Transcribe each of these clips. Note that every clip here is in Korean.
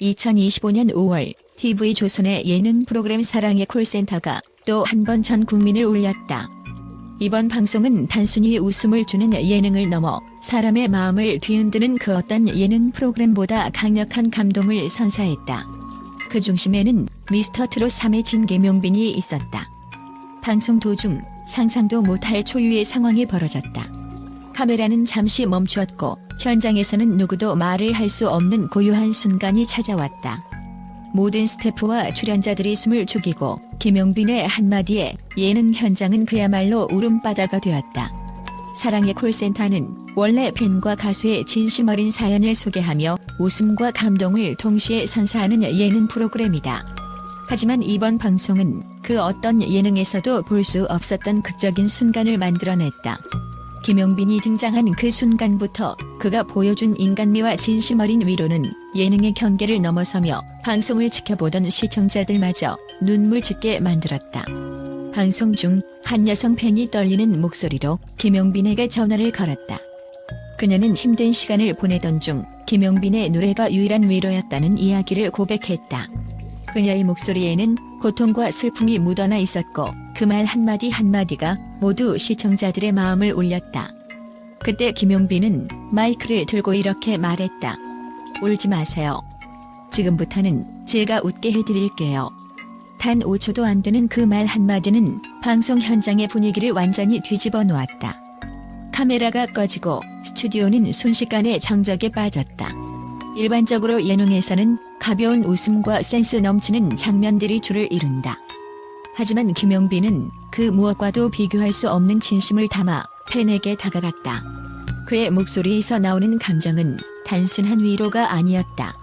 2025년 5월 TV조선의 예능 프로그램 사랑의 콜센터가 또 한 번 전 국민을 울렸다. 이번 방송은 단순히 웃음을 주는 예능을 넘어 사람의 마음을 뒤흔드는 그 어떤 예능 프로그램보다 강력한 감동을 선사했다. 그 중심에는 미스터 트롯 3의 진계명빈이 있었다. 방송 도중 상상도 못할 초유의 상황이 벌어졌다. 카메라는 잠시 멈추었고 현장에서는 누구도 말을 할 수 없는 고요한 순간이 찾아왔다. 모든 스태프와 출연자들이 숨을 죽이고 김용빈의 한마디에 예능 현장은 그야말로 울음바다가 되었다. 사랑의 콜센터는 원래 팬과 가수의 진심 어린 사연을 소개하며 웃음과 감동을 동시에 선사하는 예능 프로그램이다. 하지만 이번 방송은 그 어떤 예능에서도 볼 수 없었던 극적인 순간을 만들어냈다. 김용빈이 등장한 그 순간부터 그가 보여준 인간미와 진심 어린 위로는 예능의 경계를 넘어서며 방송을 지켜보던 시청자들마저 눈물 짓게 만들었다. 방송 중 한 여성 팬이 떨리는 목소리로 김용빈에게 전화를 걸었다. 그녀는 힘든 시간을 보내던 중 김용빈의 노래가 유일한 위로였다는 이야기를 고백했다. 그녀의 목소리에는 고통과 슬픔이 묻어나 있었고 그 말 한마디 한마디가 모두 시청자들의 마음을 울렸다. 그때 김용빈은 마이크를 들고 이렇게 말했다. 울지 마세요. 지금부터는 제가 웃게 해드릴게요. 단 5초도 안 되는 그 말 한마디는 방송 현장의 분위기를 완전히 뒤집어 놓았다. 카메라가 꺼지고 스튜디오는 순식간에 정적에 빠졌다. 일반적으로 예능에서는 가벼운 웃음과 센스 넘치는 장면들이 줄을 이룬다. 하지만 김용빈은 그 무엇과도 비교할 수 없는 진심을 담아 팬에게 다가갔다. 그의 목소리에서 나오는 감정은 단순한 위로가 아니었다.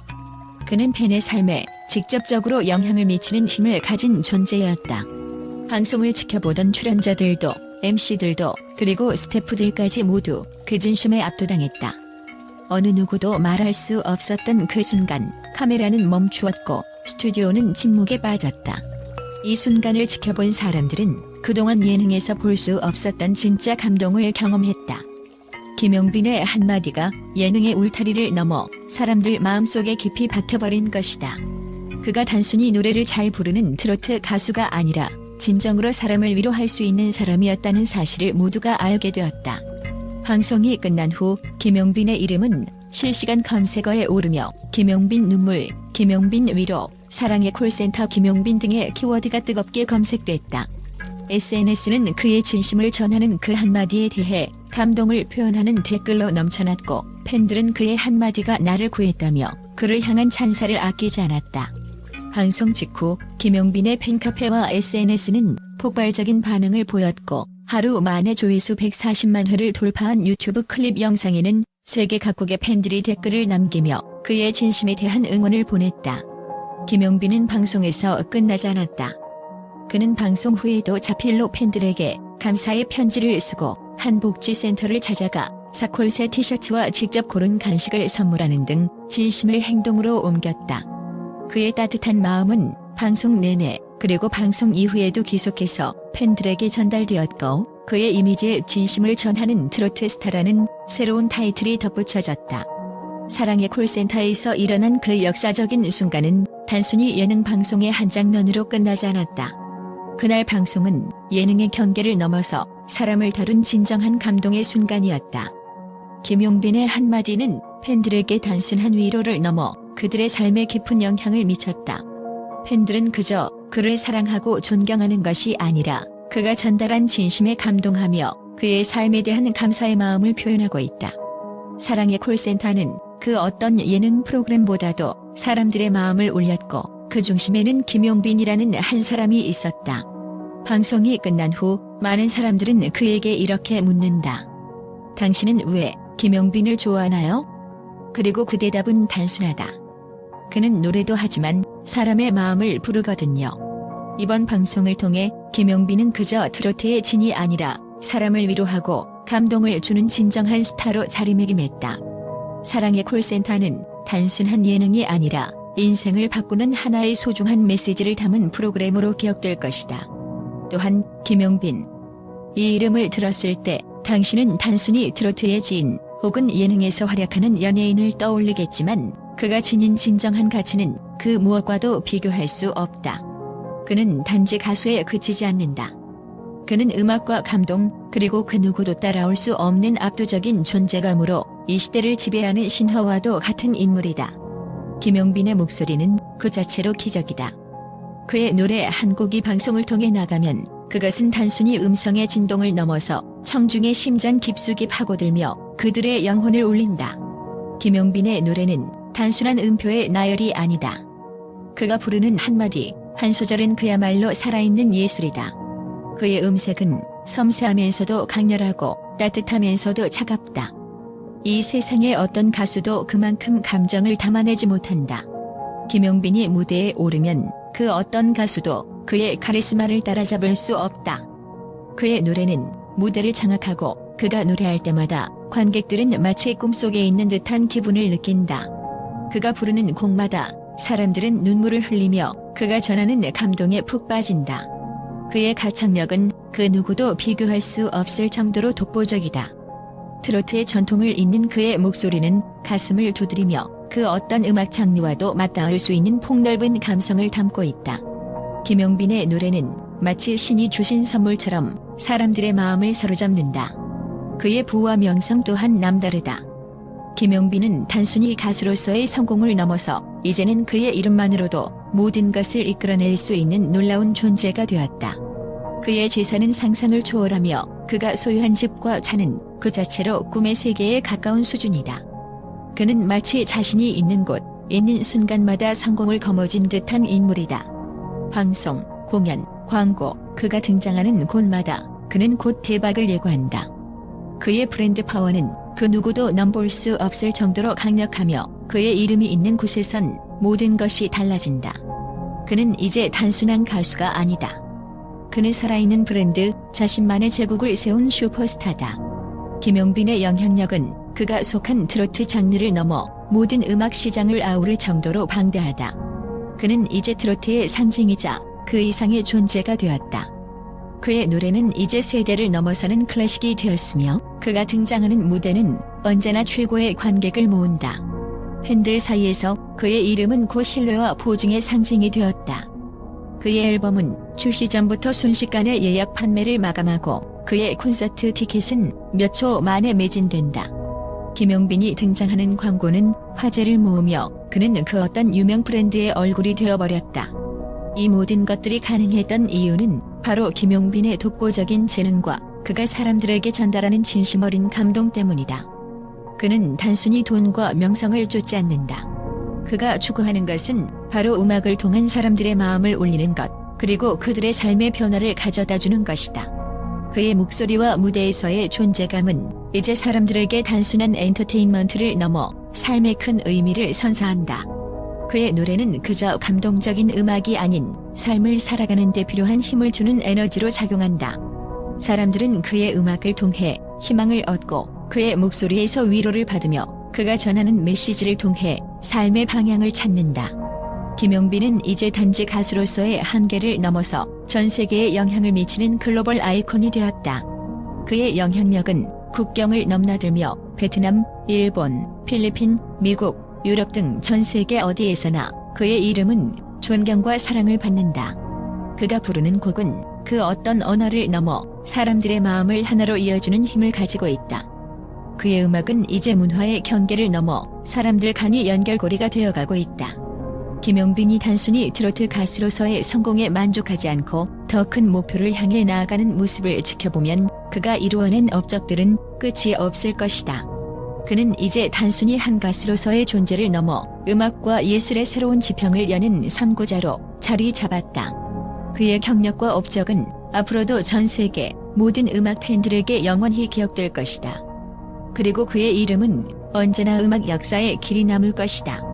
그는 팬의 삶에 직접적으로 영향을 미치는 힘을 가진 존재였다. 방송을 지켜보던 출연자들도 MC들도 그리고 스태프들까지 모두 그 진심에 압도당했다. 어느 누구도 말할 수 없었던 그 순간 카메라는 멈추었고 스튜디오는 침묵에 빠졌다. 이 순간을 지켜본 사람들은 그동안 예능에서 볼 수 없었던 진짜 감동을 경험했다. 김용빈의 한마디가 예능의 울타리를 넘어 사람들 마음속에 깊이 박혀버린 것이다. 그가 단순히 노래를 잘 부르는 트로트 가수가 아니라 진정으로 사람을 위로할 수 있는 사람이었다는 사실을 모두가 알게 되었다. 방송이 끝난 후 김용빈의 이름은 실시간 검색어에 오르며 김용빈 눈물, 김용빈 위로, 사랑의 콜센터 김용빈 등의 키워드가 뜨겁게 검색됐다. SNS는 그의 진심을 전하는 그 한마디에 대해 감동을 표현하는 댓글로 넘쳐났고 팬들은 그의 한마디가 나를 구했다며 그를 향한 찬사를 아끼지 않았다. 방송 직후 김용빈의 팬카페와 SNS는 폭발적인 반응을 보였고 하루 만에 조회수 140만 회를 돌파한 유튜브 클립 영상에는 세계 각국의 팬들이 댓글을 남기며 그의 진심에 대한 응원을 보냈다. 김용빈은 방송에서 끝나지 않았다. 그는 방송 후에도 자필로 팬들에게 감사의 편지를 쓰고 한 복지센터를 찾아가 사콜새 티셔츠와 직접 고른 간식을 선물하는 등 진심을 행동으로 옮겼다. 그의 따뜻한 마음은 방송 내내 그리고 방송 이후에도 계속해서 팬들에게 전달되었고 그의 이미지에 진심을 전하는 트로트 스타라는 새로운 타이틀이 덧붙여졌다. 사랑의 콜센터에서 일어난 그 역사적인 순간은 단순히 예능 방송의 한 장면으로 끝나지 않았다. 그날 방송은 예능의 경계를 넘어서 사람을 다룬 진정한 감동의 순간이었다. 김용빈의 한마디는 팬들에게 단순한 위로를 넘어 그들의 삶에 깊은 영향을 미쳤다. 팬들은 그저 그를 사랑하고 존경하는 것이 아니라 그가 전달한 진심에 감동하며 그의 삶에 대한 감사의 마음을 표현하고 있다. 사랑의 콜센터는 그 어떤 예능 프로그램보다도 사람들의 마음을 울렸고 그 중심에는 김용빈이라는 한 사람이 있었다. 방송이 끝난 후 많은 사람들은 그에게 이렇게 묻는다. 당신은 왜 김용빈을 좋아하나요? 그리고 그 대답은 단순하다. 그는 노래도 하지만 사람의 마음을 부르거든요. 이번 방송을 통해 김용빈은 그저 트로트의 진이 아니라 사람을 위로하고 감동을 주는 진정한 스타로 자리매김했다. 사랑의 콜센터는 단순한 예능이 아니라 인생을 바꾸는 하나의 소중한 메시지를 담은 프로그램으로 기억될 것이다. 또한 김용빈 이 이름을 들었을 때 당신은 단순히 트로트의 지인 혹은 예능에서 활약하는 연예인을 떠올리겠지만 그가 지닌 진정한 가치는 그 무엇과도 비교할 수 없다. 그는 단지 가수에 그치지 않는다. 그는 음악과 감동, 그리고 그 누구도 따라올 수 없는 압도적인 존재감으로 이 시대를 지배하는 신화와도 같은 인물이다. 김용빈의 목소리는 그 자체로 기적이다. 그의 노래 한 곡이 방송을 통해 나가면 그것은 단순히 음성의 진동을 넘어서 청중의 심장 깊숙이 파고들며 그들의 영혼을 울린다. 김용빈의 노래는 단순한 음표의 나열이 아니다. 그가 부르는 한마디, 한 소절은 그야말로 살아있는 예술이다. 그의 음색은 섬세하면서도 강렬하고 따뜻하면서도 차갑다. 이 세상의 어떤 가수도 그만큼 감정을 담아내지 못한다. 김용빈이 무대에 오르면 그 어떤 가수도 그의 카리스마를 따라잡을 수 없다. 그의 노래는 무대를 장악하고 그가 노래할 때마다 관객들은 마치 꿈속에 있는 듯한 기분을 느낀다. 그가 부르는 곡마다 사람들은 눈물을 흘리며 그가 전하는 감동에 푹 빠진다. 그의 가창력은 그 누구도 비교할 수 없을 정도로 독보적이다. 트로트의 전통을 잇는 그의 목소리는 가슴을 두드리며 그 어떤 음악 장르와도 맞닿을 수 있는 폭넓은 감성을 담고 있다. 김용빈의 노래는 마치 신이 주신 선물처럼 사람들의 마음을 사로잡는다. 그의 부와 명성 또한 남다르다. 김용빈은 단순히 가수로서의 성공을 넘어서 이제는 그의 이름만으로도 모든 것을 이끌어낼 수 있는 놀라운 존재가 되었다. 그의 재산은 상상을 초월하며 그가 소유한 집과 차는 그 자체로 꿈의 세계에 가까운 수준이다. 그는 마치 자신이 있는 곳, 있는 순간마다 성공을 거머쥔 듯한 인물이다. 방송, 공연, 광고, 그가 등장하는 곳마다 그는 곧 대박을 예고한다. 그의 브랜드 파워는 그 누구도 넘볼 수 없을 정도로 강력하며 그의 이름이 있는 곳에선 모든 것이 달라진다. 그는 이제 단순한 가수가 아니다. 그는 살아있는 브랜드, 자신만의 제국을 세운 슈퍼스타다. 김용빈의 영향력은 그가 속한 트로트 장르를 넘어 모든 음악 시장을 아우를 정도로 방대하다. 그는 이제 트로트의 상징이자 그 이상의 존재가 되었다. 그의 노래는 이제 세대를 넘어서는 클래식이 되었으며 그가 등장하는 무대는 언제나 최고의 관객을 모은다. 팬들 사이에서 그의 이름은 곧 신뢰와 보증의 상징이 되었다. 그의 앨범은 출시 전부터 순식간에 예약 판매를 마감하고 그의 콘서트 티켓은 몇 초 만에 매진된다. 김용빈이 등장하는 광고는 화제를 모으며 그는 그 어떤 유명 브랜드의 얼굴이 되어버렸다. 이 모든 것들이 가능했던 이유는 바로 김용빈의 독보적인 재능과 그가 사람들에게 전달하는 진심 어린 감동 때문이다. 그는 단순히 돈과 명성을 쫓지 않는다. 그가 추구하는 것은 바로 음악을 통한 사람들의 마음을 울리는 것, 그리고 그들의 삶의 변화를 가져다 주는 것이다. 그의 목소리와 무대에서의 존재감은 이제 사람들에게 단순한 엔터테인먼트를 넘어 삶의 큰 의미를 선사한다. 그의 노래는 그저 감동적인 음악이 아닌 삶을 살아가는 데 필요한 힘을 주는 에너지로 작용한다. 사람들은 그의 음악을 통해 희망을 얻고 그의 목소리에서 위로를 받으며 그가 전하는 메시지를 통해 삶의 방향을 찾는다. 김용빈은 이제 단지 가수로서의 한계를 넘어서 전 세계에 영향을 미치는 글로벌 아이콘이 되었다. 그의 영향력은 국경을 넘나들며 베트남, 일본, 필리핀, 미국, 유럽 등 전 세계 어디에서나 그의 이름은 존경과 사랑을 받는다. 그가 부르는 곡은 그 어떤 언어를 넘어 사람들의 마음을 하나로 이어주는 힘을 가지고 있다. 그의 음악은 이제 문화의 경계를 넘어 사람들 간이 연결고리가 되어가고 있다. 김용빈이 단순히 트로트 가수로서의 성공에 만족하지 않고 더 큰 목표를 향해 나아가는 모습을 지켜보면 그가 이루어낸 업적들은 끝이 없을 것이다. 그는 이제 단순히 한 가수로서의 존재를 넘어 음악과 예술의 새로운 지평을 여는 선구자로 자리 잡았다. 그의 경력과 업적은 앞으로도 전 세계 모든 음악 팬들에게 영원히 기억될 것이다. 그리고 그의 이름은 언제나 음악 역사에 길이 남을 것이다.